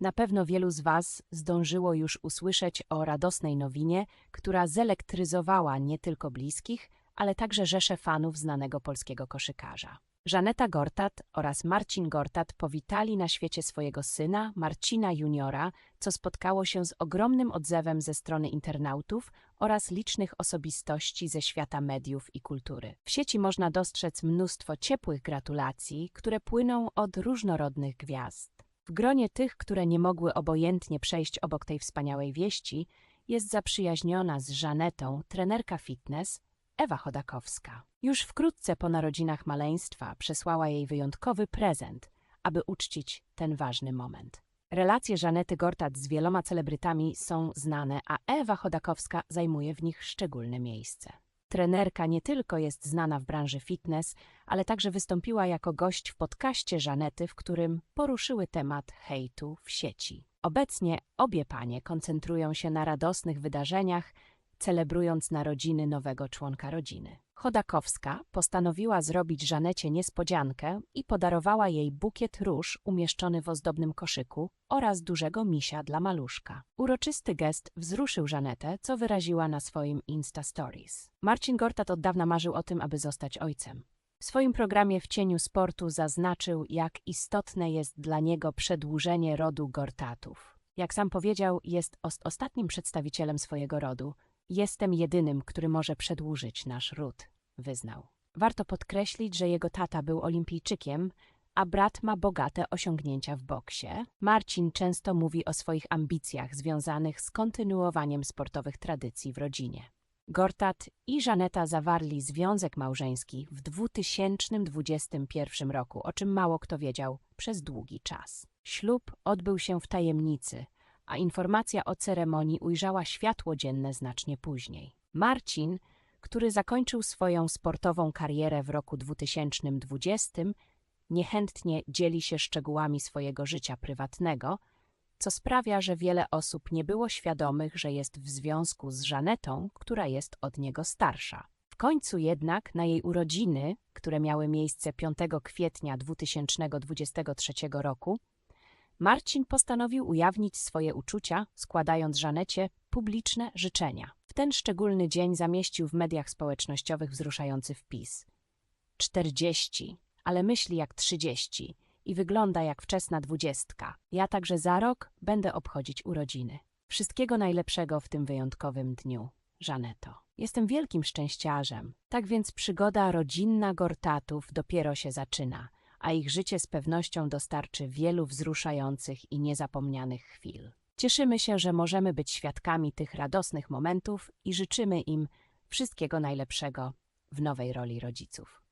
Na pewno wielu z Was zdążyło już usłyszeć o radosnej nowinie, która zelektryzowała nie tylko bliskich, ale także rzesze fanów znanego polskiego koszykarza. Żaneta Gortat oraz Marcin Gortat powitali na świecie swojego syna, Marcina Juniora, co spotkało się z ogromnym odzewem ze strony internautów oraz licznych osobistości ze świata mediów i kultury. W sieci można dostrzec mnóstwo ciepłych gratulacji, które płyną od różnorodnych gwiazd. W gronie tych, które nie mogły obojętnie przejść obok tej wspaniałej wieści, jest zaprzyjaźniona z Żanetą trenerka fitness Ewa Chodakowska. Już wkrótce po narodzinach maleństwa przesłała jej wyjątkowy prezent, aby uczcić ten ważny moment. Relacje Żanety Gortat z wieloma celebrytami są znane, a Ewa Chodakowska zajmuje w nich szczególne miejsce. Trenerka nie tylko jest znana w branży fitness, ale także wystąpiła jako gość w podcaście Żanety, w którym poruszyły temat hejtu w sieci. Obecnie obie panie koncentrują się na radosnych wydarzeniach, celebrując narodziny nowego członka rodziny. Chodakowska postanowiła zrobić Żanecie niespodziankę i podarowała jej bukiet róż umieszczony w ozdobnym koszyku oraz dużego misia dla maluszka. Uroczysty gest wzruszył Żanetę, co wyraziła na swoim Insta Stories. Marcin Gortat od dawna marzył o tym, aby zostać ojcem. W swoim programie W cieniu sportu zaznaczył, jak istotne jest dla niego przedłużenie rodu Gortatów. Jak sam powiedział, jest ostatnim przedstawicielem swojego rodu, Jestem jedynym, który może przedłużyć nasz ród, wyznał. Warto podkreślić, że jego tata był olimpijczykiem, a brat ma bogate osiągnięcia w boksie. Marcin często mówi o swoich ambicjach związanych z kontynuowaniem sportowych tradycji w rodzinie. Gortat i Żaneta zawarli związek małżeński w 2021 roku, o czym mało kto wiedział przez długi czas. Ślub odbył się w tajemnicy, a informacja o ceremonii ujrzała światło dzienne znacznie później. Marcin, który zakończył swoją sportową karierę w roku 2020, niechętnie dzieli się szczegółami swojego życia prywatnego, co sprawia, że wiele osób nie było świadomych, że jest w związku z Żanetą, która jest od niego starsza. W końcu jednak na jej urodziny, które miały miejsce 5 kwietnia 2023 roku, Marcin postanowił ujawnić swoje uczucia, składając Żanecie publiczne życzenia. W ten szczególny dzień zamieścił w mediach społecznościowych wzruszający wpis. Czterdzieści, ale myśli jak trzydzieści i wygląda jak wczesna dwudziestka. Ja także za rok będę obchodzić urodziny. Wszystkiego najlepszego w tym wyjątkowym dniu. Żaneto. Jestem wielkim szczęściarzem, tak więc przygoda rodzinna Gortatów dopiero się zaczyna a ich życie z pewnością dostarczy wielu wzruszających i niezapomnianych chwil. Cieszymy się, że możemy być świadkami tych radosnych momentów i życzymy im wszystkiego najlepszego w nowej roli rodziców.